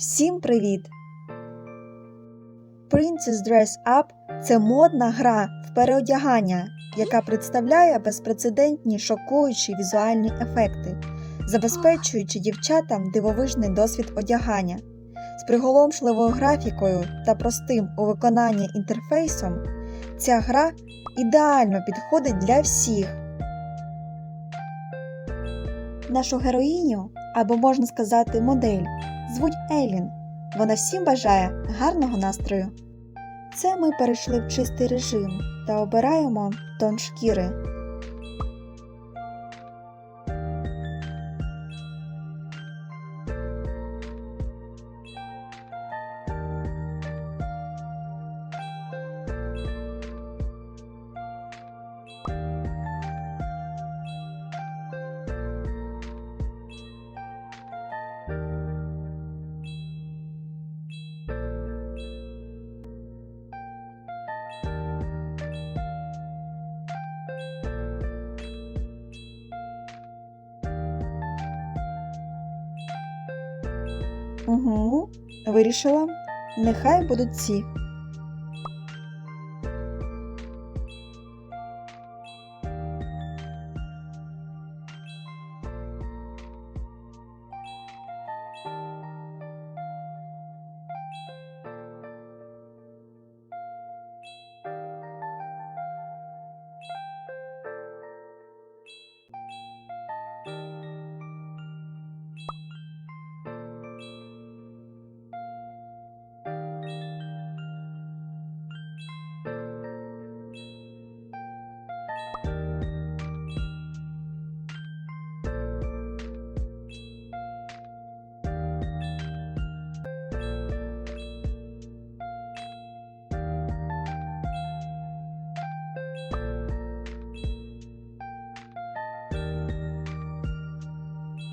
Всім привіт! Princess Dress Up це модна гра в переодягання, яка представляє безпрецедентні шокуючі візуальні ефекти, забезпечуючи дівчатам дивовижний досвід одягання. З приголомшливою графікою та простим у виконанні інтерфейсом, ця гра ідеально підходить для всіх. Нашу героїню, або можна сказати, модель, звуть Елін. Вона всім бажає гарного настрою. Це ми перейшли в чистий режим та обираємо тон шкіри. Угу, вирішила. Нехай будуть ці.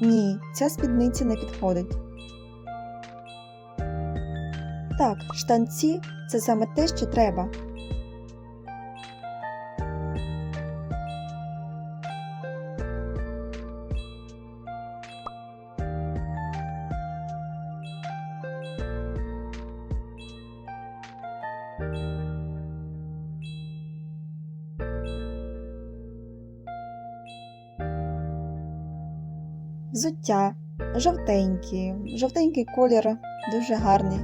Ні, ця спідниця не підходить. Так, штанці це саме те, що треба. Взуття жовтенькі, жовтенький колір дуже гарний.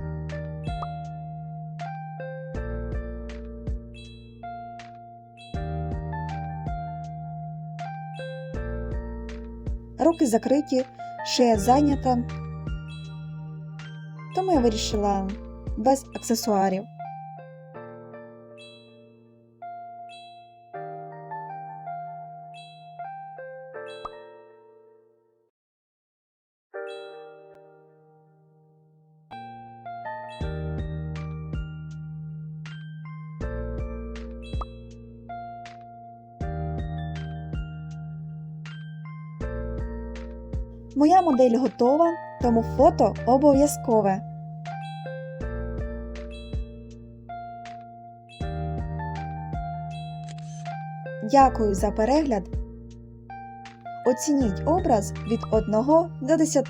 Руки закриті, шия зайнята. Тому я вирішила без аксесуарів. Моя модель готова, тому фото обов'язкове. Дякую за перегляд. Оцініть образ від 1 до 10.